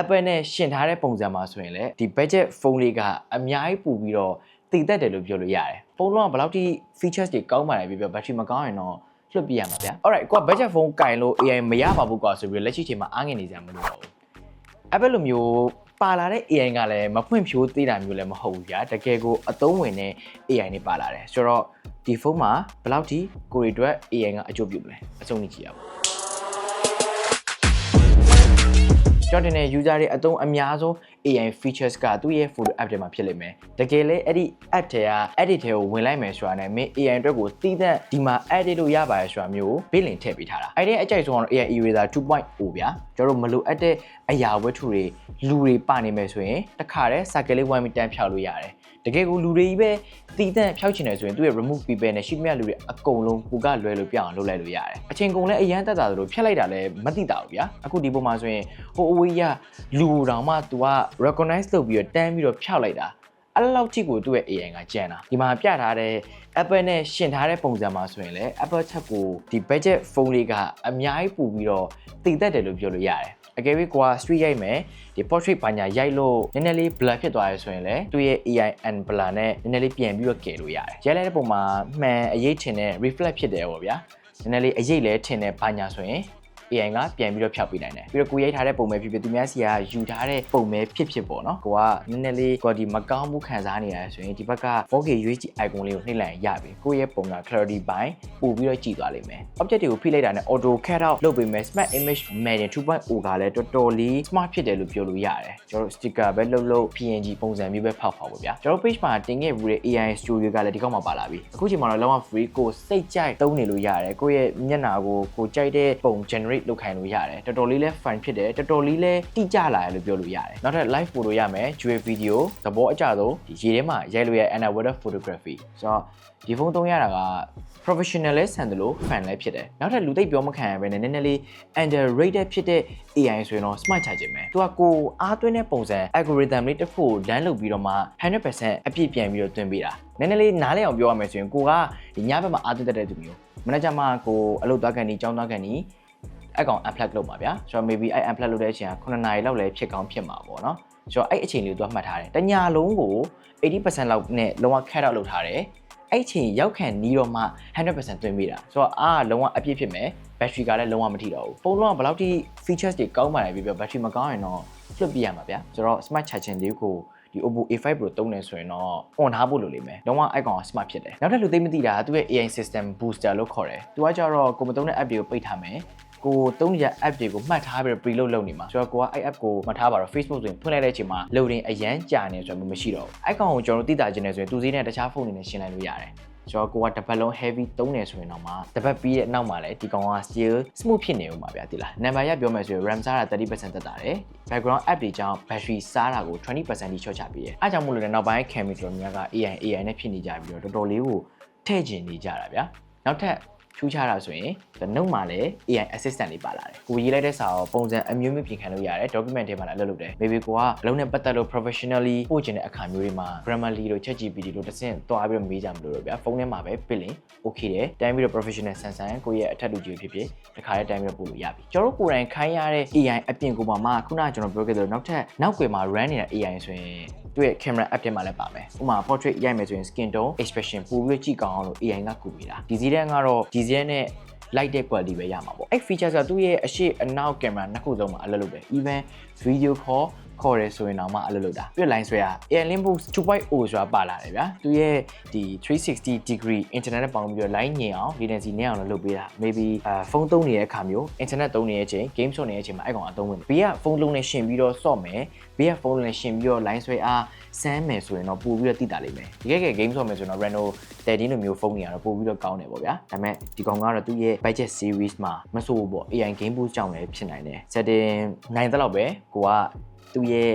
Apple နဲ့ရှင်ထားတဲ့ပုံစံမှာဆိုရင်လည်းဒီ budget ဖုန်းလေးကအများကြီးပို့ပြီးတော့တည်တတ်တယ်လို့ပြောလို့ရတယ်ဖုန်းလုံးကဘယ်လောက်ထိ features တွေကောင်းပါလဲပြပြ battery မကောင်းရင်တော့လွတ်ပြရမှာဗျာ alright ကိုက budget ဖုန်းကင်လို့ AI မရပါဘူးကွာဆိုပြီးတော့လက်ရှိချိန်မှာအားငယ်နေကြမှာမလို့တော့ဘူး Apple လိုမျိုးပါလာတဲ့ AI ကလည်းမဖွင့်ဖြိုးသေးတာမျိုးလည်းမဟုတ်ဘူးဗျာတကယ်ကိုအသုံးဝင်တဲ့ AI တွေပါလာတယ်ဆိုတော့ဒီဖုန်းမှာဘယ်လောက်ထိကိုရီအတွက် AI ကအကျိုးပြုမလဲအဆုံးနေကြည့်ရပါ ကျွန်တော်တင်တဲ့ user တွေအသုံးအများဆုံး AI features ကသူ့ရဲ့ photo app ထဲမှာဖြစ်လိမ့်မယ်။တကယ်လေအဲ့ဒီ app ထဲက edit ထဲကိုဝင်လိုက်မယ်ဆိုတာနဲ့မင်း AI အတွက်ကိုတည်တဲ့ဒီမှာ edit လို့ရပါတယ်ဆိုတာမျိုးကိုဘေးလင်ထည့်ပေးထားတာ။အဲ့ဒီအကြိုက်ဆုံးကတော့ AI eraser 2.0ဗျာ။ကျွန်တော်တို့မလိုအပ်တဲ့အရာဝတ္ထုတွေလူတွေပါနေမယ်ဆိုရင်တခါတည်း circle လေးဝိုင်းပြီးတန်းဖြောက်လို့ရတယ်။ တကယ်ကိုလူတွေကြီးပဲတည်တဲ့ဖြောက်ချင်တယ်ဆိုရင်သူ့ရဲ့ remove people နဲ့ရှိသမျှလူတွေအကုန်လုံးကိုကလွဲလို့ပြအောင်လုပ်လိုက်လို့ရတယ်အချိန်ကုန်လဲအရန်တက်တာဆိုလို့ဖြတ်လိုက်တာလည်းမသိတာဘူးဗျာအခုဒီပုံမှာဆိုရင်ဟိုအဝေးရလူတောင်မှ तू က recognize လုပ်ပြီးတော့တန်းပြီးတော့ဖြောက်လိုက်တာအဲ့လောက်ထိကိုသူ့ရဲ့ AI ကကြံတာဒီမှာပြထားတဲ့ Apple နဲ့ရှင်ထားတဲ့ပုံစံမှာဆိုရင်လည်း Apple ချက်ကိုဒီ budget ဖုန်းလေးကအများကြီးပို့ပြီးတော့တည်တတ်တယ်လို့ပြောလို့ရတယ် အကယ်၍ကိုက street ရိုက်မယ်ဒီ portrait ဘာညာရိုက်လို့နည်းနည်းလေး blur ဖြစ်သွားရဆိုရင်လည်းသူ့ရဲ့ AI and blur နဲ့နည်းနည်းလေးပြင်ပြီးတော့ကယ်လို့ရတယ်ရိုက်လိုက်တဲ့ပုံမှာမှန်အရေးထင်တဲ့ reflect ဖြစ်တယ်ပေါ့ဗျာနည်းနည်းလေးအရေးလဲထင်တဲ့ဘာညာဆိုရင် AI ကပြန်ပြီးတော့ဖြောက်ပေးနိုင်တယ်ပြီးတော့ကိုရိုက်ထားတဲ့ပုံပဲဖြစ်ဖြစ်သူများစီကယူထားတဲ့ပုံပဲဖြစ်ဖြစ်ပေါ့နော်ကိုကနည်းနည်းလေးကိုဒီမကောင်းမှုခံစားနေရတယ်ဆိုရင်ဒီဘက်က 4K UHD icon လေးကိုနှိပ်လိုက်ရင်ရပြီကိုရဲ့ပုံက clarity ပိုင်းပို့ပြီးတော့ကြည့်သွားလိမ့်မယ် object တွေကိုဖိလိုက်တာနဲ့ auto cut out လုပ်ပေးမယ် smart image medium 2.0ကလည်းတော်တော်လေး smart ဖြစ်တယ်လို့ပြောလို့ရတယ်ကျွန်တော်တို့ sticker ပဲလုပ်လို့ PNG ပုံစံမျိုးပဲဖောက်ဖောက်ပါဗျာကျွန်တော် page မှာတင်ခဲ့ဘူးတဲ့ AI studio ကလည်းဒီကောက်မှာပါလာပြီအခုချိန်မှာတော့လုံးဝ free ကိုစိတ်ကြိုက်သုံးနေလို့ရတယ်ကိုရဲ့မျက်နှာကိုကိုကြိုက်တဲ့ပုံ generate လုပ်ခိုင်းလို့ရတယ်တော်တော်လေးလဲ fun ဖြစ်တယ်တော်တော်လေးလဲတိကျလာတယ်လို့ပြောလို့ရတယ်နောက်ထပ် live photo ရမယ် dual video သဘောအကျဆုံးဒီရေထဲမှာရိုက်လို့ရ underwater photography ဆိုတော့ဒီဖုန်းသုံးရတာက professional လဲဆန်တယ်လို့ fan လဲဖြစ်တယ်နောက်ထပ်လူသိပ်ပြောမခံရဘဲနဲ့နည်းနည်းလေး underrated ဖြစ်တဲ့ AI ဆိုရင်တော့ smart ချခြင်းပဲသူကကိုအားသွင်းတဲ့ပုံစံ algorithm လေးတစ်ခုကို learn လုပ်ပြီးတော့မှ100%အပြည့်ပြန်ပြီးတော့သွင်းပေးတာနည်းနည်းလေးနားလည်အောင်ပြောရမယ်ဆိုရင်ကိုကဒီညဘက်မှာအားသွင်းတတ်တဲ့သူမျိုးမနေ့ကမှကိုအလုပ်သွားကန်ဒီကြောင်းသွားကန်ဒီ အကောင် unplug လုပ်ပါဗျာဆိုတော့ maybe အဲ့ unplug လုပ်တဲ့အချိန်က9နာရီလောက်လည်းဖြစ်ကောင်းဖြစ်မှာပေါ့နော်ဆိုတော့အဲ့အချိန်လေးကိုသူကမှတ်ထားတယ်တညာလုံးကို80%လောက်နဲ့လုံးဝ cut out လုပ်ထားတယ်အဲ့ချိန်ရောက်ခံနီးတော့မှ100%သွင်းပေးတာဆိုတော့အားလုံးဝအပြည့်ဖြစ်မယ် battery ကလည်းလုံးဝမထိတော့ဘူးဖုန်းလုံးကဘယ်လောက်ထိ features တွေကောင်းပါလဲပြပြ battery မကောင်းရင်တော့လွတ်ပြရမှာဗျာဆိုတော့ smart charging လေးကိုဒီ Oppo A5 Pro သုံးနေဆိုရင်တော့ on ထားဖို့လိုလိမ့်မယ်။လုံးဝ icon က smart ဖြစ်တယ်။နောက်ထပ်လူသိမသိတာကသူ့ရဲ့ AI system booster လို့ခေါ်တယ်။သူကကြတော့ကိုမသုံးတဲ့ app တွေကိုပိတ်ထားမယ်။ ကိုသုံးရ app တွေကိုမှတ်ထားပြီးတော့ preload လုပ်နေမှာဆိုတော့ကိုကအဲ့ app ကိုမှတ်ထားပါတော့ Facebook ဆိုရင်ဖွင့်လိုက်တဲ့အချိန်မှာ loading အရန်ကြာနေဆိုတော့မရှိတော့ဘူး။ icon ကိုကျွန်တော်တို့သိတာခြင်းနေဆိုရင်သူစည်းနဲ့တခြားဖုန်းတွေနဲ့ရှင်းလိုက်လို့ရတယ်။ကျွန်တော်ကိုကတစ်ပတ်လုံး heavy သုံးနေဆိုရင်တော့မှတစ်ပတ်ပြီးတဲ့နောက်မှာလည်းဒီကောင်က still smooth ဖြစ်နေဦးမှာဗျာတိလားနံပါတ်ရပြောမယ်ဆိုရင် RAM စားတာ30%တက်တာတယ် background app တွေကြောင့် battery စားတာကို20%ထိချော့ချပေးတယ်အားကြောင့်မို့လို့လည်းနောက်ပိုင်း camera တော်များက AI AI နဲ့ဖြစ်နေကြပြီးတော့တော်တော်လေးကိုထည့်ကျင်နေကြတာဗျာနောက်ထပ် ထူးခြားတာဆိုရင်နှုတ်မှာလည်း AI assistant လေးပါလာတယ်ကိုရေးလိုက်တဲ့စာကိုပုံစံအမျိုးမျိုးပြင်ခံလို့ရတယ် document ထဲမှာလည်းအလုပ်လုပ်တယ် maybe ကိုကအလုံးနဲ့ပတ်သက်လို့ professionally ပို့ချင်တဲ့အခါမျိုးတွေမှာ grammarly တို့ ChatGPT တို့တစ်ဆင့်တွားပြီးတော့မေးကြမလို့တော့ဗျာဖုန်းထဲမှာပဲပြစ်လင် okay တယ်တိုင်းပြီးတော့ professional ဆန်ဆန်ကိုရဲ့အထက်လူကြီးဖြစ်ဖြစ်တခါလေးတိုင်းပြီးတော့ပို့လို့ရပြီကျွန်တော်တို့ကိုယ်တိုင်ခိုင်းရတဲ့ AI အပြင်ကိုမှမှခုနကကျွန်တော်ပြောခဲ့သလိုနောက်ထပ်နောက်ွယ်မှာ run နေတဲ့ AI ဆိုရင်သူ့ရဲ့ camera app ထဲမှာလည်းပါမယ်ဥပမာ portrait ရိုက်မယ်ဆိုရင် skin tone expression ပို့ပြီးတော့ကြည့်ကောင်းအောင်လို့ AI ကကူပေးတာဒီစီးတဲ့ကတော့ဒီစီးတဲ့နဲ့ light တဲ့ quality ပဲရမှာပေါ့အဲ့ features ကသူ့ရဲ့အရှိအနောက် camera နှစ်ခုလုံးမှာအလုပ်လုပ်တယ် even video call ခေါ်ရဲဆိုရင်တော့မှအလုပ်လုပ်တာပြ line ဆွဲရ Airlink Boost 2.0ဆိုတာပါလာတယ်ဗျာသူရဲ့ဒီ360 degree internet နဲ့ပေါင်းပြီးတော့ line ညင်အောင် latency နည်းအောင်လုပ်ပေးတာ maybe အာဖုန်းသုံးနေတဲ့အခါမျိုး internet သုံးနေတဲ့အချိန် game ဆော့နေတဲ့အချိန်မှာအဲ့ကောင်အသုံးဝင်ဘေးကဖုန်းလုံးနဲ့ရှင်ပြီးတော့ဆော့မယ်ဘေးကဖုန်းလုံးနဲ့ရှင်ပြီးတော့ line ဆွဲအားစမ်းမယ်ဆိုရင်တော့ပို့ပြီးတော့တိတာလိမ့်မယ်ဒီကဲကဲ game ဆော့မယ်ဆိုရင်တော့ Reno 13လိုမျိုးဖုန်းတွေကတော့ပို့ပြီးတော့ကောင်းတယ်ပေါ့ဗျာဒါပေမဲ့ဒီကောင်ကတော့သူ့ရဲ့ budget series မှာမဆိုးဘူးပေါ့ AI game boost ကြောင့်လည်းဖြစ်နိုင်တယ် setting နိုင်တဲ့လောက်ပဲကိုက သူ့ရဲ့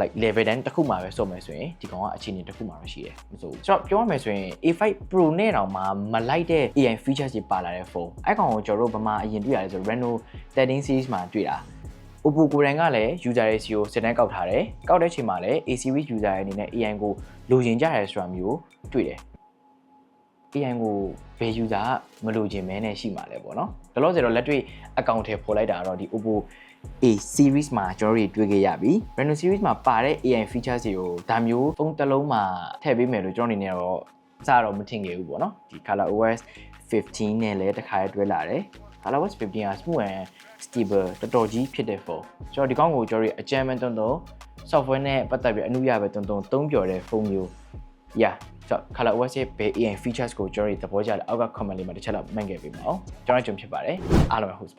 like level တန်းတစ်ခုမှပဲစုံမယ်ဆိုရင်ဒီကောင်ကအခြေအနေတစ်ခုမှပဲရှိတယ်မဆိုဘူးကျွန်တော်ပြောရမယ်ဆိုရင် A5 Pro နဲ့တောင်မှမလိုက်တဲ့ AI features တွေပါလာတဲ့ဖုန်းအဲ့ကောင်ကိုကျွန်တော်တို့ဗမာအရင်တွေ့ရတယ်ဆို Reno 13 series မှာတွေ့တာ Oppo ကိုယ်တိုင်ကလည်း user တွေစီကိုစတင်ကောက်ထားတယ်ကောက်တဲ့ချိန်မှာလည်း A series user တွေအနေနဲ့ AI ကိုလိုချင်ကြတယ်ဆိုတာမျိုးတွေ့တယ် AI ကိုဘယ် user ကမလိုချင်မဲနဲ့ရှိမှာလဲပေါ့နော်ဒါလို့ဆိုတော့လက်တွေ့ account ထဲပေါ်လိုက်တာတော့ဒီ Oppo A series မှာကျွန်တော်တို့တွေ့ခဲ့ရပြီ Reno series မှာပါတဲ့ AI features တွေကိုဒါမျိုးဖုန်းတစ်လုံးမှာထည့်ပေးမယ်လို့ကျွန်တော်အနေနဲ့တော့အစတော့မထင်ခဲ့ဘူးပေါ့နော်ဒီ Color OS 15နဲ့လည်းတစ်ခါတွဲလာတယ် Color OS 15က smooth and stable တော်တော်ကြီးဖြစ်တဲ့ဖုန်းကျွန်တော်ဒီကောင်းကိုကျွန်တော်တို့အကြမ်းမဲ့တုံတုံ software နဲ့ပတ်သက်ပြီးအမှုရပဲတုံတုံသုံးပြော်တဲ့ဖုန်းမျိုး yeah ဆိုတော့ Color OS ရဲ့ဘယ် AI features ကိုကျွန်တော်တို့သဘောကျတယ်အောက်က comment လေးမှာတစ်ချက်လောက်မှတ်ခဲ့ပေးပါဦးကျွန်တော်ကြုံဖြစ်ပါတယ်အားလုံးပဲ host